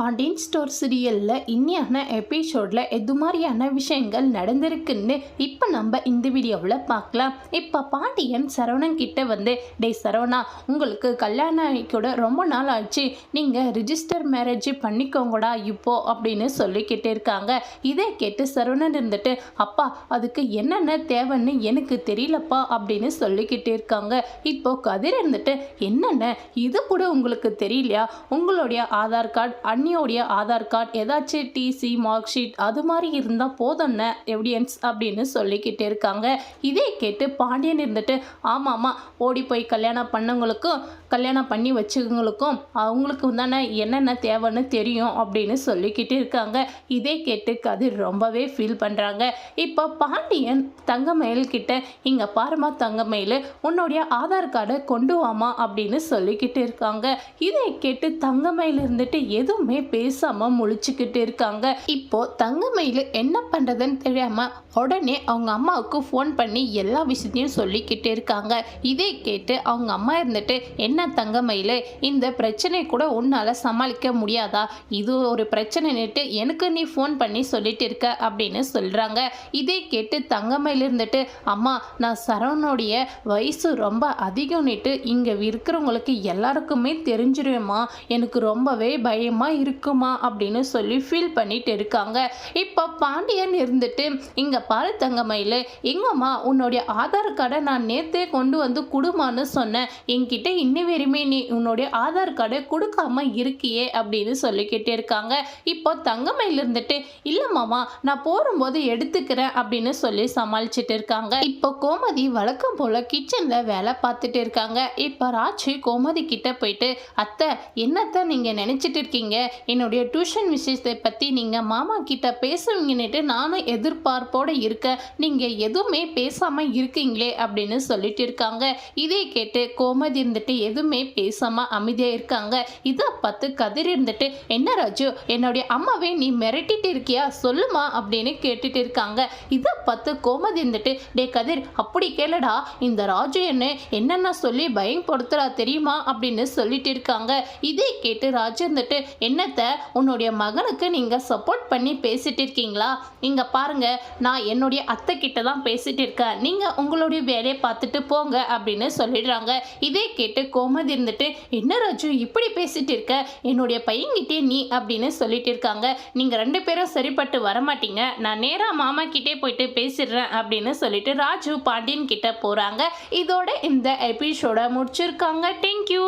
Pandian store சீரியலில் இன்னியான எபிசோடில் எது மாதிரியான விஷயங்கள் நடந்திருக்குன்னு இப்போ நம்ம இந்த வீடியோவில் பார்க்கலாம் இப்போ பாண்டியன் சரவணன் கிட்ட வந்து டேய் சரவணா உங்களுக்கு கல்யாணம் ஆகி கூட ரொம்ப நாள் ஆச்சு. நீங்கள் ரிஜிஸ்டர் மேரேஜ் பண்ணிக்கோங்கடா இப்போ அப்படின்னு சொல்லிக்கிட்டு இருக்காங்க இதை கேட்டு சரவணன் இருந்துட்டு அப்பா அதுக்கு என்னென்ன தேவைன்னு எனக்கு தெரியலப்பா அப்படின்னு சொல்லிக்கிட்டு இருக்காங்க இப்போ கதிர் இருந்துட்டு என்னென்ன? இது கூட உங்களுக்கு தெரியலையா? உங்களுடைய ஆதார் கார்டு அண்ணியோடைய ஆதார் கார்டு ஏதாச்சும் டிசி மார்க் ஷீட் அது மாதிரி இருந்தால் போதும்ன எவிடியன்ஸ் அப்படின்னு சொல்லிக்கிட்டு இருக்காங்க. இதே கேட்டு பாண்டியன் இருந்துட்டு ஆமாம் ஆமாம் ஓடி போய் கல்யாணம் பண்ணவங்களுக்கும் கல்யாணம் பண்ணி வச்சவங்களுக்கும் அவங்களுக்கு தானே என்னென்ன தேவைன்னு தெரியும் அப்படின்னு சொல்லிக்கிட்டு இருக்காங்க. இதே கேட்டு கதிர் ரொம்பவே ஃபீல் பண்ணுறாங்க இப்போ பாண்டியன் தங்கமயில் கிட்ட இங்கே பாருமா தங்கமயில் உன்னுடைய ஆதார் கார்டை கொண்டு வாமா அப்படின்னு சொல்லிக்கிட்டு இருக்காங்க. இதை கேட்டு தங்கமயில் இருந்துட்டு எதுவுமே பேசாமல் முழிச்சுக்கிட்டு இருக்காங்க. இப்போ தங்கமயில என்ன பண்ணுறதுன்னு தெரியாம உடனே அவங்க அம்மாவுக்கு ஃபோன் பண்ணி எல்லா விஷயத்தையும் சொல்லிக்கிட்டு இருக்காங்க. இதை கேட்டு அவங்க அம்மா இருந்துட்டு என்ன தங்கமயில இந்த பிரச்சனை கூட உன்னால் சமாளிக்க முடியாதா? இது ஒரு பிரச்சனைன்னுட்டு எனக்கு நீ ஃபோன் பண்ணி சொல்லிட்டு இருக்க அப்படின்னு சொல்கிறாங்க இதை கேட்டு தங்கமயில இருந்துட்டு அம்மா நான் சரவணோடைய வயசு ரொம்ப அதிகம்னுட்டு இங்கே இருக்கிறவங்களுக்கு எல்லாருக்குமே தெரிஞ்சிருவேம்மா. எனக்கு ரொம்பவே பயமாக இருக்குமா அப்படின்னு சொல்லி ஃபீல் பண்ணிட்டு இருக்காங்க. இப்போ பாண்டியன் இருந்துட்டு இங்கே பாரு தங்கமயில் எங்கம்மா உன்னுடைய ஆதார் கார்டை நான் நேற்றே கொண்டு வந்து கொடுமான்னு சொன்னேன். என்கிட்ட இன்னி வரையுமே நீ உன்னுடைய ஆதார் கார்டை கொடுக்காம இருக்கியே அப்படின்னு சொல்லிக்கிட்டே இருக்காங்க இப்போ தங்கமயில் இருந்துட்டு இல்லை மாமா நான் போகும்போது எடுத்துக்கிறேன் அப்படின்னு சொல்லி சமாளிச்சுட்டு இருக்காங்க. இப்போ கோமதி வழக்கம் போல் கிச்சனில் வேலை பார்த்துட்டு இருக்காங்க. இப்போ ராச்சி கோமதி கிட்ட போயிட்டு அத்தை என்னத்தை நீங்கள் நினச்சிட்டு இருக்கீங்க? என்னுடைய டியூஷன் விஷயத்தை பற்றி நீங்கள் மாமா கிட்ட பேசுவீங்கன்னுட்டு நானும் எதிர்பார்ப்போடு இருக்கேன் நீங்கள் எதுவுமே பேசாமல் இருக்கீங்களே அப்படின்னு சொல்லிட்டு இருக்காங்க. இதை கேட்டு கோமதி இருந்துட்டு எதுவுமே பேசாமல் அமைதியாக இருக்காங்க. இதை பார்த்து கதிர் இருந்துட்டு என்ன ராஜு என்னுடைய அம்மாவே நீ மிரட்டிட்டு இருக்கியா? சொல்லுமா? அப்படின்னு கேட்டுட்டு இருக்காங்க. இதை பார்த்து கோமதி இருந்துட்டு டே கதிர் அப்படி கேளடா. இந்த ராஜு என்ன என்னென்ன சொல்லி பயன்படுத்துறா தெரியுமா? அப்படின்னு சொல்லிட்டு இருக்காங்க. இதை கேட்டு ராஜு இருந்துட்டு என்ன எண்ணத்தை உன்னுடைய மகனுக்கு நீங்கள் சப்போர்ட் பண்ணி பேசிட்டு இருக்கீங்களா? இங்கே பாருங்க நான் என்னுடைய அத்தை கிட்ட தான் பேசிட்டு இருக்கேன். நீங்கள் உங்களுடைய வேலையை பார்த்துட்டு போங்க அப்படின்னு சொல்லிடுறாங்க. இதே கேட்டு கோமதி இருந்துட்டு என்ன ராஜு இப்படி பேசிட்டு இருக்க? என்னுடைய பையன்கிட்டே நீ அப்படின்னு சொல்லிட்டு இருக்காங்க. நீங்கள் ரெண்டு பேரும் சரிப்பட்டு வரமாட்டீங்க. நான் நேராக மாமா கிட்டே போயிட்டு பேசிடுறேன் அப்படின்னு சொல்லிட்டு ராஜு பாண்டியன் கிட்ட போகிறாங்க இதோட இந்த எபிசோட முடிச்சிருக்காங்க. தேங்க்யூ